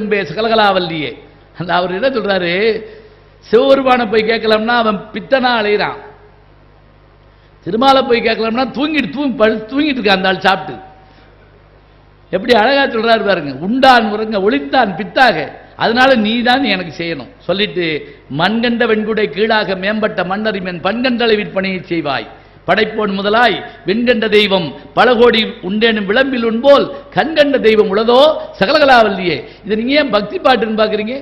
அன்பே சகலகலாவல்லியே. அந்த அவர் என்ன சொல்றாரு? சிவபெருமானை போய் கேட்கலாம்னா அவன் பித்தனா அலைகிறான் திருமாலை போய் கேட்கலாம்னா தூங்கிட்டு தூங்கி பழு தூங்கிட்டு இருக்கான் அந்த ஆள் சாப்பிட்டு. எப்படி அழகா சொல்றாரு பாருங்க உண்டான் உறங்க ஒளித்தான் பித்தாக. அதனால நீ தான் எனக்கு செய்யணும். சொல்லிட்டு மண்கண்ட வெண்குடை கீழாக மேம்பட்ட மன்னரிமன் பண்கண்டளை விற்பனையை செய்வாய். படைப்போன் முதலாய் வெண்கண்ட தெய்வம் பல கோடி உண்டேனும் விளம்பில் உண்போல் கண்கண்ட தெய்வம் உளதோ சகலகலாவல்லியே. இது நீங்க ஏன் பக்தி பாட்டுன்னு பாக்குறீங்க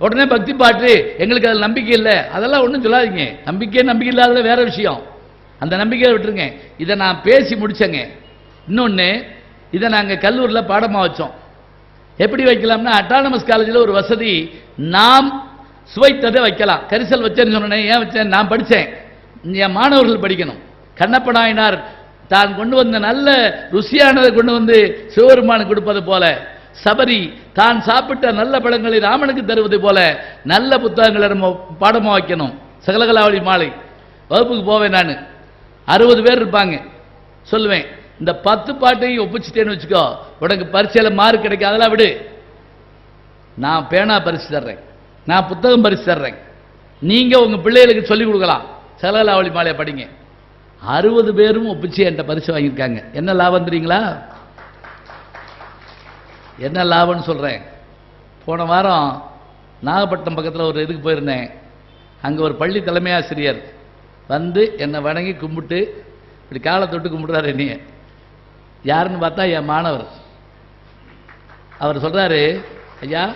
உடனே பக்தி பாட்டு எங்களுக்கு அதில் நம்பிக்கை இல்லை. அதெல்லாம் ஒன்றும் சொல்லாதீங்க. நம்பிக்கை நம்பிக்கை இல்லாத வேற விஷயம். அந்த நம்பிக்கையை விட்டுருங்க. இதை நான் பேசி முடிச்சேங்க. இன்னொன்று இதை நாங்கள் கல்லூரியில் பாடமாக வச்சோம். எப்படி வைக்கலாம்னா அட்டானமஸ் காலேஜில் ஒரு வசதி நாம் சுவைத்ததை வைக்கலாம். கரிசல் வச்சேன்னு சொன்னேன் ஏன் வச்சேன்? நான் படித்தேன் என் மாணவர்கள் படிக்கணும். கண்ணப்ப நாயனார் தான் கொண்டு வந்த நல்ல ருசியானதை கொண்டு வந்து சிவபெருமானுக்கு கொடுப்பது போல சபரி தான் சாப்பிட்ட நல்ல பழங்களை ராமனுக்கு தருவது போல நல்ல புத்தகங்களை நம்ம பாடமாக வைக்கணும். சகலகலாவளி மாலை. வகுப்புக்கு போவேன் நான். அறுபது பேர் இருப்பாங்க. சொல்லுவேன் இந்த பத்து பாட்டையும் ஒப்பிச்சிட்டேன்னு வச்சுக்கோ உனக்கு பரிசையில் மார்க் கிடைக்கும் அதெல்லாம் விடு. நான் பேனா பரிசு தர்றேன். நான் புத்தகம் பரிசு தர்றேன். நீங்கள் உங்கள் பிள்ளைகளுக்கு சொல்லிக் கொடுக்கலாம். சகலகலாவளி மாலையை படிங்க. அறுபது பேரும் ஒப்பிச்சு என்கிட்ட பரிசு வாங்கியிருக்காங்க. என்ன லாபம் தெரியுங்களா? என்ன லாபம்னு சொல்கிறேன் போன வாரம் நாகப்பட்டினம் பக்கத்தில் ஒரு இதுக்கு போயிருந்தேன். அங்கே ஒரு பள்ளி தலைமை ஆசிரியர் வந்து என்னை வணங்கி கும்பிட்டு இப்படி காலை தொட்டு கும்பிடுறாரு என்னைய. யாருன்னு பார்த்தா என் மாணவர். அவர் சொல்கிறாரு ஐயா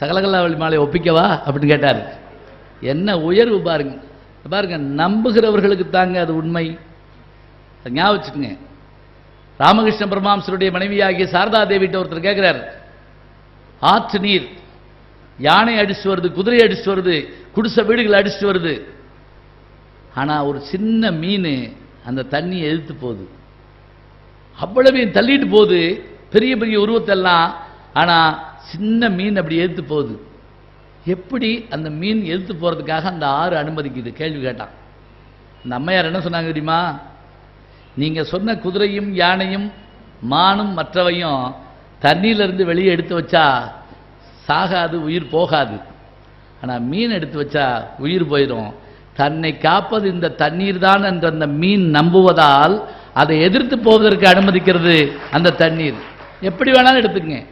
சகலகலாவளி மாலை ஒப்பிக்கவா? அப்படின்னு கேட்டார். என்ன உயர்வு பாருங்க. பாருங்க நம்புகிறவர்களுக்கு தாங்க அது உண்மை. அதை ஞாபகம் வச்சுக்கோங்க. ராமகிருஷ்ண பரமாம்சருடைய மனைவியாகிய சாரதா தேவிட்ட ஒருத்தர் கேட்கிறார் ஆற்று நீர் யானை அடிச்சுட்டு வருது குதிரை அடிச்சுட்டு வருது குடிசை வீடுகள் அடிச்சு வருது. ஆனா ஒரு சின்ன மீன் அந்த தண்ணியை எழுத்து போகுது. அவ்வளவையும் தள்ளிட்டு போகுது. பெரிய பெரிய உருவத்தெல்லாம் ஆனா சின்ன மீன் அப்படி எழுத்து போகுது. எப்படி அந்த மீன் எதிர்த்து போகிறதுக்காக அந்த ஆறு அனுமதிக்குது? கேள்வி கேட்டான். இந்த அம்மையார் என்ன சொன்னாங்க தெரியுமா? நீங்கள் சொன்ன குதிரையும் யானையும் மானும் மற்றவையும் தண்ணியிலிருந்து வெளியே எடுத்து வச்சா சாகாது உயிர் போகாது. ஆனால் மீன் எடுத்து வச்சா உயிர் போயிடும் தன்னை காப்பது இந்த தண்ணீர் தான் என்ற அந்த மீன் நம்புவதால் அதை எதிர்த்து போவதற்கு அனுமதிக்கிறது அந்த தண்ணீர். எப்படி வேணாலும் எடுத்துக்கங்க.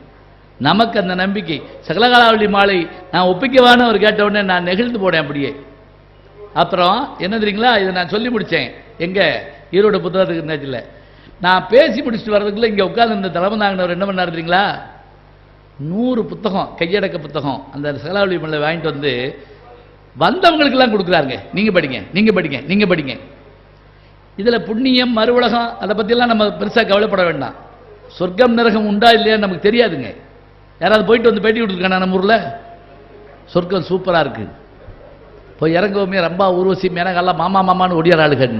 நமக்கு அந்த நம்பிக்கை. சகலகாலாவளி மாலை நான் ஒப்பிக்கவான்னு அவர் கேட்ட உடனே நான் நெகிழ்ந்து போனேன் அப்படியே. அப்புறம் என்ன தெரியுங்களா? இதை நான் சொல்லி முடித்தேன் எங்கே? ஈரோடு புத்தகத்துக்கு நேரத்தில் நான் பேசி முடிச்சுட்டு வர்றதுக்குள்ள இங்கே உட்காந்து இந்த தலைமந்தாங்கனவர் என்ன பண்ணார் தெரியுங்களா? நூறு புத்தகம் கையடக்க புத்தகம் அந்த சகலாவளி மலை வாங்கிட்டு வந்து வந்தவங்களுக்கெல்லாம் கொடுக்குறாருங்க. நீங்கள் படிங்க நீங்கள் படிங்க நீங்கள் படிங்க. இதில் புண்ணியம் மறு உலகம் அதை பற்றியெல்லாம் நம்ம பெருசாக கவலைப்பட வேண்டாம். சொர்க்கம் நரகம் உண்டா இல்லையான்னு நமக்கு தெரியாதுங்க. யாராவது போயிட்டு வந்து பேட்டி கொடுத்துருக்கானா நம்ம ஊரில்? சொர்க்கம் சூப்பராக இருக்கு. போய் இறங்கவுமே ரொம்ப ஊர்வசி மேனகாலாம் மாமா மாமான்னு ஒடியார் ஆளுகன்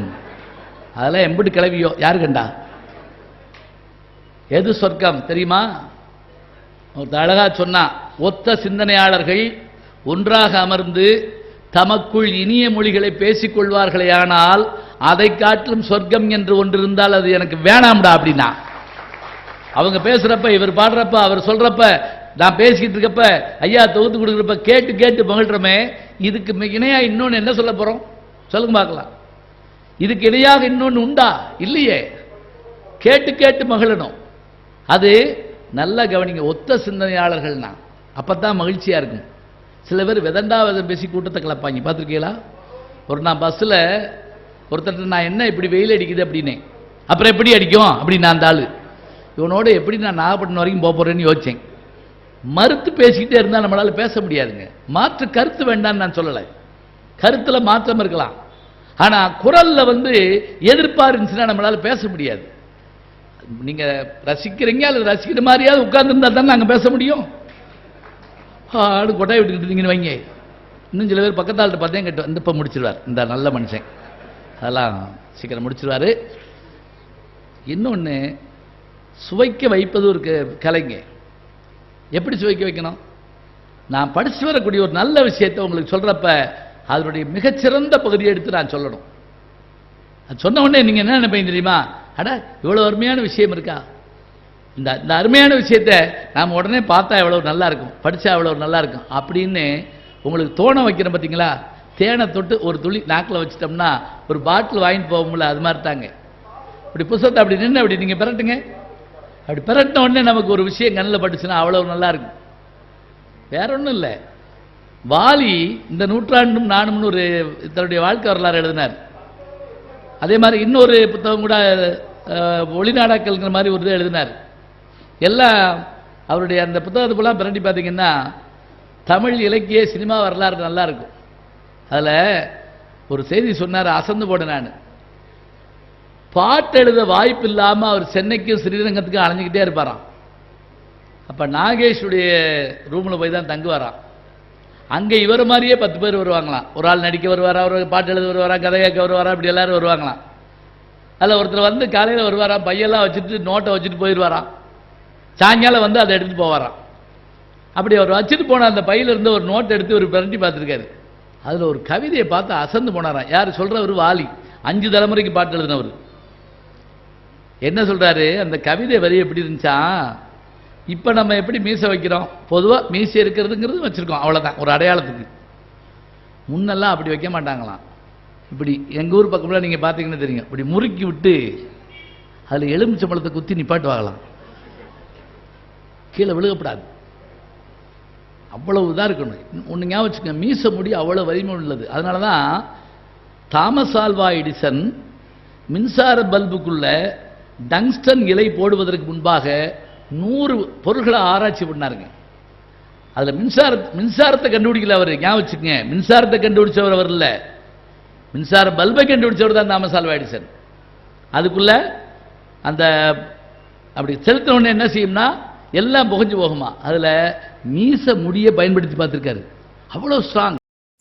அதெல்லாம் எம்பிட்டு கிளவியோ யாரு கண்டா? எது சொர்க்கம் தெரியுமா? ஒரு அழகா சொன்னா ஒத்த சிந்தனையாளர்கள் ஒன்றாக அமர்ந்து தமக்குள் இனிய மொழிகளை பேசிக் கொள்வார்களே ஆனால் அதை காட்டிலும் சொர்க்கம் என்று ஒன்று இருந்தால் அது எனக்கு வேணாம்டா அப்படின்னா. அவங்க பேசுறப்ப இவர் பாடுறப்ப அவர் சொல்றப்ப நான் பேசிக்கிட்டு இருக்கப்ப ஐயா தொகுத்து கொடுக்குறப்ப கேட்டு கேட்டு மகிழ்றமே இதுக்கு மிக இணையா என்ன சொல்ல போகிறோம் சொல்லுங்க பார்க்கலாம். இதுக்கு இணையாக இன்னொன்று உண்டா? இல்லையே. கேட்டு கேட்டு மகிழணும். அது நல்லா கவனிங்க ஒத்த சிந்தனையாளர்கள்னா அப்போ தான் மகிழ்ச்சியாக இருக்கும். சில பேர் விதண்டா விதம் பேசி கூட்டத்தை கிளப்பாங்க பார்த்துருக்கீங்களா? ஒரு நான் பஸ்ஸில் ஒருத்தர் நான் என்ன இப்படி வெயில் அடிக்குது அப்படின்னே அப்புறம் எப்படி அடிக்கும்? அப்படின்னு அந்த ஆள். இவனோட எப்படி நான் நாகப்பட்டினம் வரைக்கும் போக போகிறேன்னு யோசிச்சேன். மறுத்து பேசிக்கிட்டே இருந்தால் நம்மளால பேச முடியாதுங்க. மாற்று கருத்து வேண்டாம்னு நான் சொல்லலை. கருத்தில் மாற்றம் இருக்கலாம். ஆனால் குரலில் வந்து எதிர்ப்பாக இருந்துச்சுன்னா நம்மளால பேச முடியாது. நீங்கள் ரசிக்கிறீங்க அல்லது ரசிக்கிற மாதிரியாவது உட்கார்ந்துருந்தா தான் நாங்கள் பேச முடியும்? ஆடு கொட்டாய் விட்டுக்கிட்டு இருந்தீங்கன்னு வைங்க. இன்னும் சில பேர் பக்கத்தாள்கிட்ட பார்த்தேன் கேட்டு வந்து இப்போ முடிச்சிருவார். இந்த நல்ல மனுஷன். அதெல்லாம் சீக்கிரம் முடிச்சிருவாரு. இன்னொன்று சுவைக்க வைப்பது ஒரு கலைங்க. எப்படி சுவைக்க வைக்கணும்? நான் படிச்சு வரக்கூடிய ஒரு நல்ல விஷயத்தை உங்களுக்கு சொல்கிறப்ப அதனுடைய மிகச்சிறந்த பகுதியை எடுத்து நான் சொல்லணும். அது சொன்ன உடனே நீங்கள் என்ன நினைப்பீங்க தெரியுமா? அட இவ்வளோ அருமையான விஷயம் இருக்கா? இந்த இந்த அருமையான விஷயத்த நாம் உடனே பார்த்தா எவ்வளோ நல்லா இருக்கும் படித்தா எவ்வளோ நல்லா இருக்கும் அப்படின்னு உங்களுக்கு தோண வைக்கிறேன் பார்த்தீங்களா தேனை தொட்டு ஒரு துளி நாக்கில் வச்சிட்டோம்னா ஒரு பாட்டில் வாங்கிட்டு போக முடியல அது மாதிரி தாங்க. இப்படி புஸ்தத்தை அப்படி நின்று அப்படி நீங்கள் பிறட்டுங்க அப்படி பிரட்டின உடனே நமக்கு ஒரு விஷயம் கண்ணில் பட்டுச்சுன்னா அவ்வளோ நல்லா இருக்கும் வேற ஒன்றும் இல்லை வாலி இந்த நூற்றாண்டும் நானும்னு ஒரு தன்னுடைய வாழ்க்கை வரலாறு எழுதினார். அதே மாதிரி இன்னொரு புத்தகம் கூட ஒளிநாடாக்கள்ங்கிற மாதிரி ஒரு இது எழுதினார். எல்லாம் அவருடைய அந்த புத்தகத்தை ஃபுல்லாக பிரண்டி பார்த்தீங்கன்னா தமிழ் இலக்கிய சினிமா வரலாறு நல்லா இருக்கும் அதில் ஒரு செய்தி சொன்னார் அசந்து போட நான். பாட்டு எழுத வாய்ப்பு இல்லாமல் அவர் சென்னைக்கும் ஸ்ரீரங்கத்துக்கும் அலைஞ்சிக்கிட்டே இருப்பாராம். அப்போ நாகேஷுடைய ரூமில் போய் தான் தங்குவாராம். அங்கே இவர் மாதிரியே பத்து பேர் வருவாங்களாம். ஒரு ஆள் நடிக்க வருவாரா ஒரு பாட்டு எழுத வருவாரா கதை கேட்க வருவாரா இப்படி எல்லாரும் வருவாங்களாம். அதில் ஒருத்தர் வந்து காலையில் வருவாராம் பையெல்லாம் வச்சுட்டு நோட்டை வச்சுட்டு போயிடுவாராம் சாயங்காலம் வந்து அதை எடுத்துகிட்டு போவாராம். அப்படி அவர் வச்சுட்டு போன அந்த பையிலிருந்து ஒரு நோட் எடுத்து ஒரு பிரண்டி பார்த்துருக்காரு. அதில் ஒரு கவிதையை பார்த்து அசந்து போனாராம். யார் சொல்கிறவர் வாலி. அஞ்சு தலைமுறைக்கு பாட்டு எழுதினவர். என்ன சொல்கிறாரு அந்த கவிதை வரி எப்படி இருந்துச்சா? இப்போ நம்ம எப்படி மீசை வைக்கிறோம்? பொதுவாக மீசை இருக்கிறதுங்கிறது வச்சுருக்கோம். அவ்வளோதான் ஒரு அடையாளத்துக்கு. முன்னெல்லாம் அப்படி வைக்க மாட்டாங்களாம். இப்படி எங்கள் ஊர் பக்கம்லாம் நீங்கள் பார்த்தீங்கன்னு தெரியும். இப்படி முறுக்கி விட்டு அதில் எலுமிச்சம்பழத்தை குத்தி நிப்பாட்டுவாங்களாம். கீழே விழுகப்படாது. அவ்வளவு இதாக இருக்கணும். ஒன்று ஞாபகம் வச்சுக்கோங்க. மீச முடி அவ்வளோ வலிமை உள்ளது. அதனால தான் தாமஸ் ஆல்வா எடிசன் மின்சார பல்புக்குள்ளே டங்ஸ்டன் இலை போடுவதற்கு முன்பாக நூறு பொருள்களை ஆராய்ச்சி பண்ணாருங்க. அதில் மின்சார மின்சாரத்தை கண்டுபிடிக்கல அவர். ஞாபகம் மின்சாரத்தை கண்டுபிடிச்சவர் அவர் இல்லை. மின்சார பல்பை கண்டுபிடிச்சவர் தான் தாமஸ் ஆல்வா எடிசன் அதுக்குள்ள அந்த அப்படி செலுத்தினோடனே என்ன செய்யும்னா எல்லாம் புகஞ்சு போகுமா. அதில் மீச முடிய பயன்படுத்தி பார்த்துருக்காரு. அவ்வளோ ஸ்ட்ராங்